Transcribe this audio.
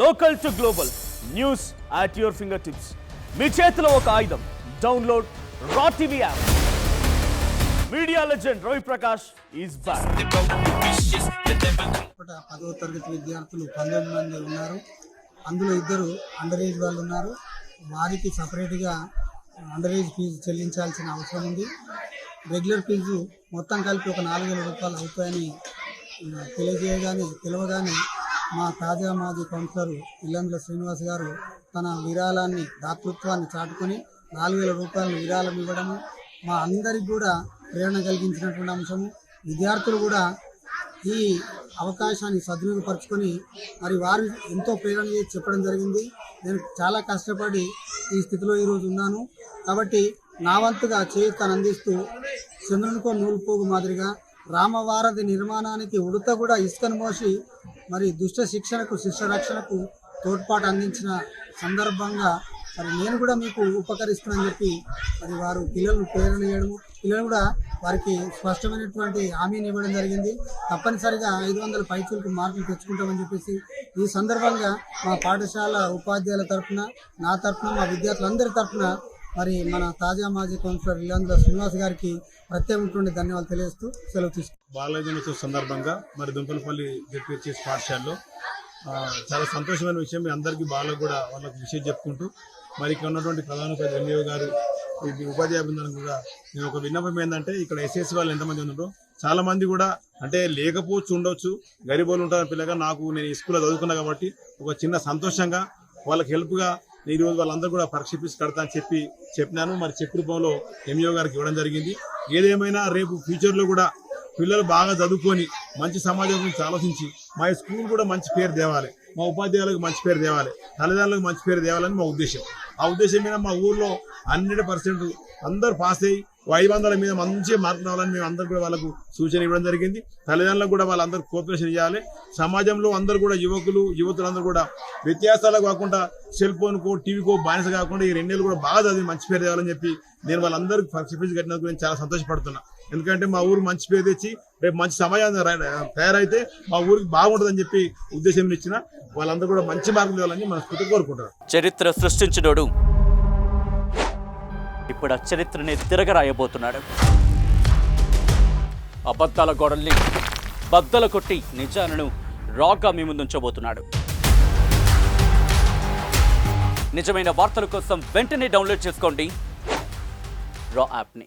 Local to global news at your fingertips. మీ చేతిలో ఒక ఆయుధం. డౌన్లోడ్ రా TV app. Media legend Ravi Prakash is back. పదవ తరగతి విద్యార్థులు పంతొమ్మిది మంది ఉన్నారు. అందులో ఇద్దరు అండర్ ఏజ్ వాళ్ళు ఉన్నారు. వారికి సపరేట్గా అండర్ ఏజ్ ఫీజు చెల్లించాల్సిన అవసరం ఉంది. రెగ్యులర్ ఫీజు మొత్తం కలిపి ఒక నాలుగు వేల రూపాయలు అవుతాయని తెలియజేయగానే తెలవగానే మా తాజా మాజీ కౌన్సిలర్ ఇల్లందుల శ్రీనివాస్ గారు తన విరాళాన్ని దాతృత్వాన్ని చాటుకొని నాలుగు వేల రూపాయలు విరాళం ఇవ్వడము మా అందరికి కూడా ప్రేరణ కలిగించినటువంటి అంశము. విద్యార్థులు కూడా ఈ అవకాశాన్ని సద్వినియోగపరచుకొని మరి వారు ఎంతో ప్రేరణ చేసి చెప్పడం జరిగింది. నేను చాలా కష్టపడి ఈ స్థితిలో ఈరోజు ఉన్నాను. కాబట్టి నా వంతుగా చేయుతాను అందిస్తూ చంద్రునికో నూలుపోగు మాదిరిగా రామవారధి నిర్మాణానికి ఉడత కూడా ఇసుకను మోసి మరి దుష్ట శిక్షణకు శిక్ష రక్షణకు తోడ్పాటు అందించిన సందర్భంగా మరి నేను కూడా మీకు ఉపకరిస్తున్నానని చెప్పి మరి వారు పిల్లలను ప్రేరణ చేయడం పిల్లలు కూడా వారికి స్పష్టమైనటువంటి హామీని ఇవ్వడం జరిగింది. తప్పనిసరిగా ఐదు వందల పైచులకు మార్కులు తెచ్చుకుంటామని చెప్పేసి ఈ సందర్భంగా మా పాఠశాల ఉపాధ్యాయుల తరఫున నా తరఫున మా విద్యార్థులందరి తరఫున మరి మన తాజా మాజీ కౌన్సిలర్ ఇల్లందుల శ్రీనివాస్ గారికి ప్రత్యేకమైనటువంటి ధన్యవాదాలు తెలియజేస్తూ సెలవు తీసుకు బాలయ్య దినోత్సవ సందర్భంగా మరి దుంపలపల్లి జెడ్పీహెచ్ఎస్ పాఠశాలలో చాలా సంతోషమైన విషయం. మీ అందరికీ బాలకు కూడా వాళ్ళకి విషయం చెప్పుకుంటూ మరి ఇక్కడ ఉన్నటువంటి ప్రధాన ఉపాధ్యాయ గారు ఇది ఉపాధ్యాయ బృందం కూడా నేను ఒక విన్నపం ఏంటంటే ఇక్కడ ఎస్ఎస్సి వాళ్ళు ఎంతమంది ఉన్నారో చాలా మంది కూడా అంటే లేకపోవచ్చు ఉండొచ్చు గరీబోళ్ళు ఉంటారు పిల్లగా నాకు నేను ఈ స్కూల్లో చదువుకున్నా కాబట్టి ఒక చిన్న సంతోషంగా వాళ్ళకి హెల్ప్గా ఈ రోజు వాళ్ళందరూ కూడా పరీక్ష ఫీజు కడతా అని చెప్పి చెప్పినాను. మరి చెక్ రూపంలో ఎంఈఓ గారికి ఇవ్వడం జరిగింది. ఏదేమైనా రేపు ఫ్యూచర్లో కూడా పిల్లలు బాగా చదువుకొని మంచి సమాజం గురించి ఆలోచించి మా స్కూల్ కూడా మంచి పేరు తేవాలి. మా ఉపాధ్యాయులకు మంచి పేరు తేవాలి తల్లిదండ్రులకు మంచి పేరు తేవాలని మా ఉద్దేశం. ఆ ఉద్దేశం మీద మా ఊర్లో హండ్రెడ్ పర్సెంట్ అందరూ పాస్ అయ్యి ఐదు వందల మీద మంచి మార్కులు రావాలని మేము అందరు కూడా వాళ్ళకు సూచన ఇవ్వడం జరిగింది. తల్లిదండ్రులకు కూడా వాళ్ళందరూ కోఆపరేషన్ చేయాలి సమాజంలో అందరూ కూడా యువకులు యువతులందరూ కూడా వ్యత్యాసాలు కాకుండా సెల్ ఫోన్కు టీవీకో బానిస కాకుండా ఈ రెండేళ్ళు కూడా బాగా చదివి మంచి పేరు తేవాలని చెప్పి నేను వాళ్ళందరికీ ఫస్ట్ ఫీజు కట్టినందుకు నేను చాలా సంతోషపడుతున్నా. ఎందుకంటే మా ఊరు మంచి పేరు తెచ్చి రేపు మంచి సమయాన్ని తయారైతే మా ఊరికి బాగుంటుందని చెప్పి ఉద్దేశం ఇచ్చిన వాళ్ళందరూ కూడా మంచి మార్కులు ఇవ్వాలని మనస్ఫూర్తి కోరుకుంటారు చరిత్ర సృష్టించినోడు ఇప్పుడు ఆ చరిత్రని తిరగరాయబోతున్నాడు. అబద్ధాల గోడల్ని బద్దలు కొట్టి నిజాలను రాగా మీ ముందుంచబోతున్నాడు. నిజమైన వార్తల కోసం వెంటనే డౌన్లోడ్ చేసుకోండి. రా యాప్ని.